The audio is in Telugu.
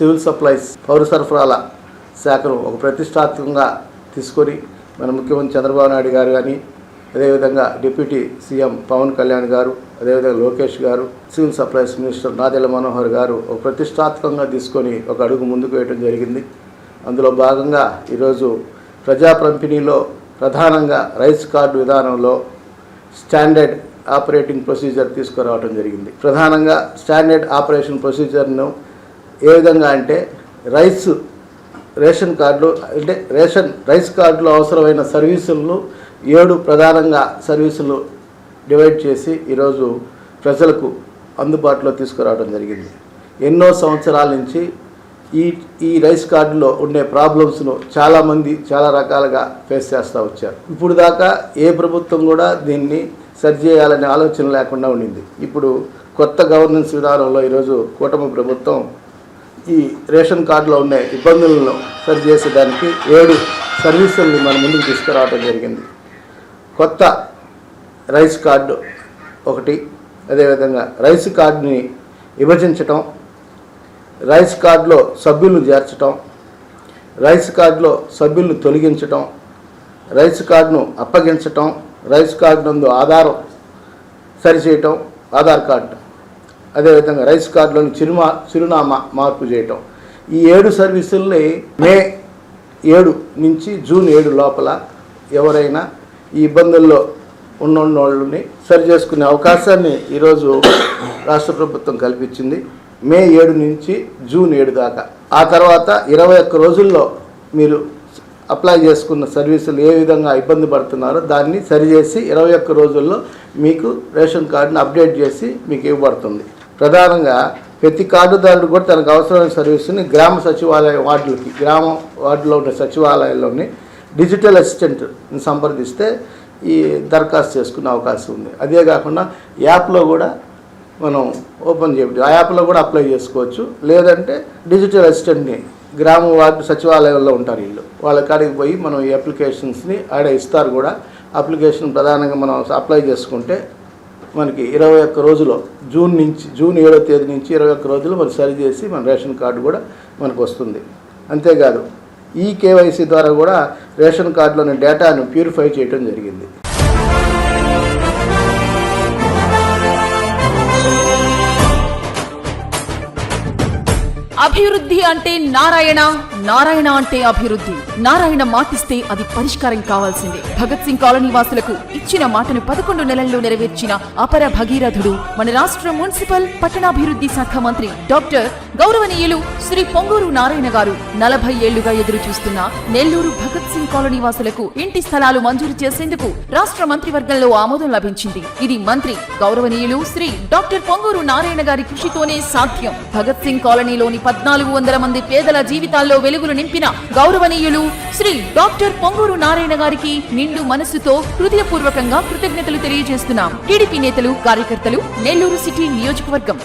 సివిల్ సప్లైస్ పౌర సరఫరాల శాఖను ఒక ప్రతిష్టాత్మకంగా తీసుకొని మన ముఖ్యమంత్రి చంద్రబాబు నాయుడు గారు కానీ అదేవిధంగా డిప్యూటీ సీఎం పవన్ కళ్యాణ్ గారు అదేవిధంగా Lokesh garu civil supplies minister Nadendla Manohar garu ఒక ప్రతిష్టాత్మకంగా తీసుకొని ఒక అడుగు ముందుకు వేయడం జరిగింది. అందులో భాగంగా ఈరోజు ప్రజా పంపిణీలో ప్రధానంగా రైస్ కార్డు విధానంలో స్టాండర్డ్ ఆపరేటింగ్ ప్రొసీజర్ తీసుకురావడం జరిగింది. ప్రధానంగా స్టాండర్డ్ ఆపరేషన్ ప్రొసీజర్ను ఏ విధంగా అంటే రైస్ రేషన్ కార్డులు అంటే రేషన్ రైస్ కార్డులో అవసరమైన సర్వీసులను ఏడు ప్రధానంగా సర్వీసులు డివైడ్ చేసి ఈరోజు ప్రజలకు అందుబాటులో తీసుకురావడం జరిగింది. ఎన్నో సంవత్సరాల నుంచి ఈ ఈ రైస్ కార్డులో ఉండే ప్రాబ్లమ్స్ను చాలామంది చాలా రకాలుగా ఫేస్ చేస్తూ వచ్చారు. ఇప్పుడు దాకా ఏ ప్రభుత్వం కూడా దీన్ని సరిచేయాలనే ఆలోచన లేకుండా ఉండింది. ఇప్పుడు కొత్త గవర్నెన్స్ విధానంలో ఈరోజు కూటమి ప్రభుత్వం ఈ రేషన్ కార్డులో ఉండే ఇబ్బందులను సరిచేసేదానికి ఏడు సర్వీసుల్ని మన ముందుకు తీసుకురావడం జరిగింది. కొత్త రైస్ కార్డు ఒకటి అదేవిధంగా రైస్ కార్డుని విభజించటం రైస్ కార్డులో సభ్యులను చేర్చటం రైస్ కార్డులో సభ్యులను తొలగించటం రైస్ కార్డును అప్పగించటం రైస్ కార్డు నందు ఆధారం సరిచేయటం ఆధార్ కార్డు. అదేవిధంగా రైస్ కార్డులోని చిరుమా చిరునామా మార్పు చేయటం. ఈ ఏడు సర్వీసుల్ని మే ఏడు నుంచి జూన్ ఏడు లోపల ఎవరైనా ఈ ఇబ్బందుల్లో ఉన్న వాళ్ళని సరి చేసుకునే అవకాశాన్ని ఈరోజు రాష్ట్ర ప్రభుత్వం కల్పించింది. మే ఏడు నుంచి జూన్ ఏడు దాకా. ఆ తర్వాత ఇరవై ఒక్క రోజుల్లో మీరు అప్లై చేసుకున్న సర్వీసులు ఏ విధంగా ఇబ్బంది పడుతున్నారో దాన్ని సరిచేసి ఇరవై ఒక్క రోజుల్లో మీకు రేషన్ కార్డుని అప్డేట్ చేసి మీకు ఇవ్వబడుతుంది. ప్రధానంగా ప్రతి కార్డుదారుడు కూడా తనకు అవసరమైన సర్వీస్ని గ్రామ సచివాలయ వార్డులకి గ్రామ వార్డులో ఉన్న సచివాలయాల్లోని డిజిటల్ అసిస్టెంట్ని సంప్రదిస్తే ఈ దరఖాస్తు చేసుకునే అవకాశం ఉంది. అదే కాకుండా యాప్లో కూడా మనం ఓపెన్ చేయడం ఆ యాప్లో కూడా అప్లై చేసుకోవచ్చు. లేదంటే డిజిటల్ అసిస్టెంట్ని గ్రామ వార్డు సచివాలయంలో ఉంటారు వీళ్ళు. వాళ్ళ కాడికి పోయి మనం ఈ అప్లికేషన్స్ని ఆడ ఇస్తారు కూడా. అప్లికేషన్ ప్రధానంగా మనం అప్లై చేసుకుంటే మనకి ఇరవై ఒక్క రోజులో జూన్ నుంచి జూన్ ఏడో తేదీ నుంచి ఇరవై ఒక్క రోజులు మరి సరిచేసి మన రేషన్ కార్డు కూడా మనకు వస్తుంది. అంతేకాదు ఈ కేవైసీ ద్వారా కూడా రేషన్ కార్డులోని డేటాను ప్యూరిఫై చేయడం జరిగింది. అభివృద్ధి అంటే నారాయణ నారాయణ అంటే అభివృద్ధి. నారాయణ మాటిస్తే అది పరిష్కారం కావాల్సిందే. భగత్ సింగ్ కాలనీ వాసులకు ఇచ్చిన మాటను పదకొండు నెలల్లో నెరవేర్చిన అపర భగీరథుడు మన రాష్ట్ర మున్సిపల్ పట్టణాభివృద్ధి శాఖ మంత్రి డాక్టర్ గౌరవనీయులు శ్రీ పొంగూరు నారాయణ గారు నలభై ఏళ్ళుగా ఎదురు చూస్తున్న నెల్లూరు భగత్ సింగ్ కాలనీ వాసులకు ఇంటి స్థలాలు మంజూరు చేసేందుకు రాష్ట్ర మంత్రివర్గంలో ఆమోదం లభించింది. ఇది మంత్రి గౌరవనీయులు శ్రీ డాక్టర్ పొంగూరు నారాయణ గారి కృషితోనే సాధ్యం. భగత్ సింగ్ కాలనీలోని పద్నాలుగు వందల మంది పేదల జీవితాల్లో వెలుగులు నింపిన గౌరవనీయులు శ్రీ డాక్టర్ పొంగూరు నారాయణ గారికి నిండు మనస్సుతో హృదయపూర్వకంగా కృతజ్ఞతలు తెలియజేస్తున్నాం. టీడీపీ నేతలు కార్యకర్తలు నెల్లూరు సిటీ నియోజకవర్గం.